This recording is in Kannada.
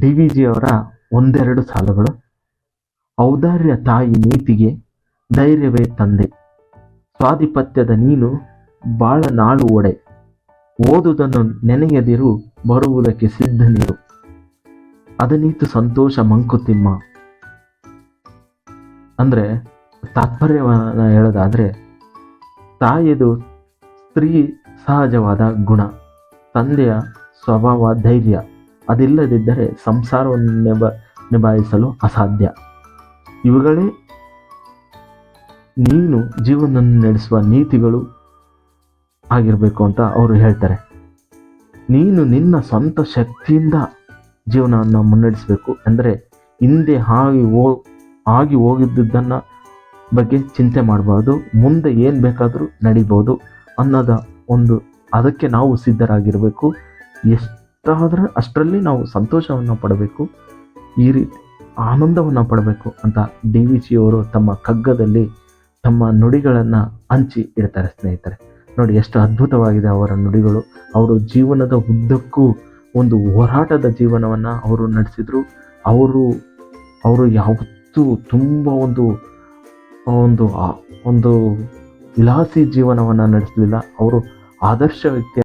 ಡಿ ವಿ ಜಿಯವರ ಒಂದೆರಡು ಸಾಲುಗಳು, ಔದಾರ್ಯ ತಾಯಿ ನೀತಿಗೆ ಧೈರ್ಯವೇ ತಂದೆ. ಸ್ವಾಧಿಪತ್ಯದ ನೀನು ಬಾಳ ನಾಳು ಒಡೆ. ಓದುದನ್ನು ನೆನೆಯದಿರು, ಬರುವುದಕ್ಕೆ ಸಿದ್ಧ ನೀರು. ಅದನೀತು ಸಂತೋಷ ಮಂಕುತಿಮ್ಮ. ಅಂದರೆ ತಾತ್ಪರ್ಯವನ್ನು ಹೇಳೋದಾದರೆ, ತಾಯಿದು ಸ್ತ್ರೀ ಸಹಜವಾದ ಗುಣ, ತಂದೆಯ ಸ್ವಭಾವ ಧೈರ್ಯ. ಅದಿಲ್ಲದಿದ್ದರೆ ಸಂಸಾರವನ್ನು ನಿಭ, ನಿಭಾಯಿಸಲು ಅಸಾಧ್ಯ. ಇವುಗಳೇ ನೀನು ಜೀವನ ನಡೆಸುವ ನೀತಿಗಳು ಆಗಿರಬೇಕು ಅಂತ ಅವರು ಹೇಳ್ತಾರೆ. ನೀನು ನಿನ್ನ ಸ್ವಂತ ಶಕ್ತಿಯಿಂದ ಜೀವನವನ್ನು ಮುನ್ನಡೆಸಬೇಕು ಅಂದರೆ ಹಿಂದೆ ಆಗಿ ಹೋ, ಆಗಿ ಹೋಗಿದ್ದುದನ್ನು ಬಗ್ಗೆ ಚಿಂತೆ ಮಾಡಬಾರ್ದು, ಮುಂದೆ ಏನು ಬೇಕಾದರೂ ನಡಿಬೋದು ಅನ್ನೋದ ಒಂದು, ಅದಕ್ಕೆ ನಾವು ಸಿದ್ಧರಾಗಿರಬೇಕು. ಎಷ್ಟಾದರೆ ಅಷ್ಟರಲ್ಲಿ ನಾವು ಸಂತೋಷವನ್ನು ಪಡಬೇಕು, ಈ ರೀತಿ ಆನಂದವನ್ನು ಪಡಬೇಕು ಅಂತ ಡಿ ವಿ ಜಿಯವರು ತಮ್ಮ ಕಗ್ಗದಲ್ಲಿ ತಮ್ಮ ನುಡಿಗಳನ್ನು ಹಂಚಿ ಇಡ್ತಾರೆ ಸ್ನೇಹಿತರೆ. ನೋಡಿ ಎಷ್ಟು ಅದ್ಭುತವಾಗಿದೆ ಅವರ ನುಡಿಗಳು. ಅವರು ಜೀವನದ ಉದ್ದಕ್ಕೂ ಒಂದು ಹೋರಾಟದ ಜೀವನವನ್ನು ಅವರು ನಡೆಸಿದ್ರು. ಅವರು ಅವರು ಯಾವತ್ತೂ ತುಂಬ ಒಂದು ಒಂದು ಒಂದು ವಿಲಾಸಿ ಜೀವನವನ್ನು ನಡೆಸಲಿಲ್ಲ. ಅವರು ಆದರ್ಶ ವ್ಯಕ್ತಿ